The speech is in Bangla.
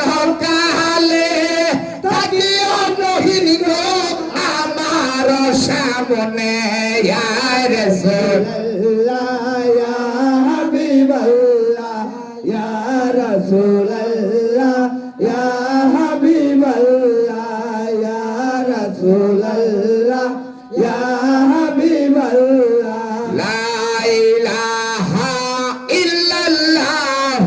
ঢকালে থাকিও নহিন আমার সামনে ইয়ার রাসূলুল্লাহ ইয়া হাবিবাল্লাহ ইয়া রাসূলুল্লাহ ইয়া হাবিবাল্লাহ ইয়া রাসূলুল্লাহ ইয়া হাবিবাল্লাহ লা ইলাহা ইল্লাল্লাহ।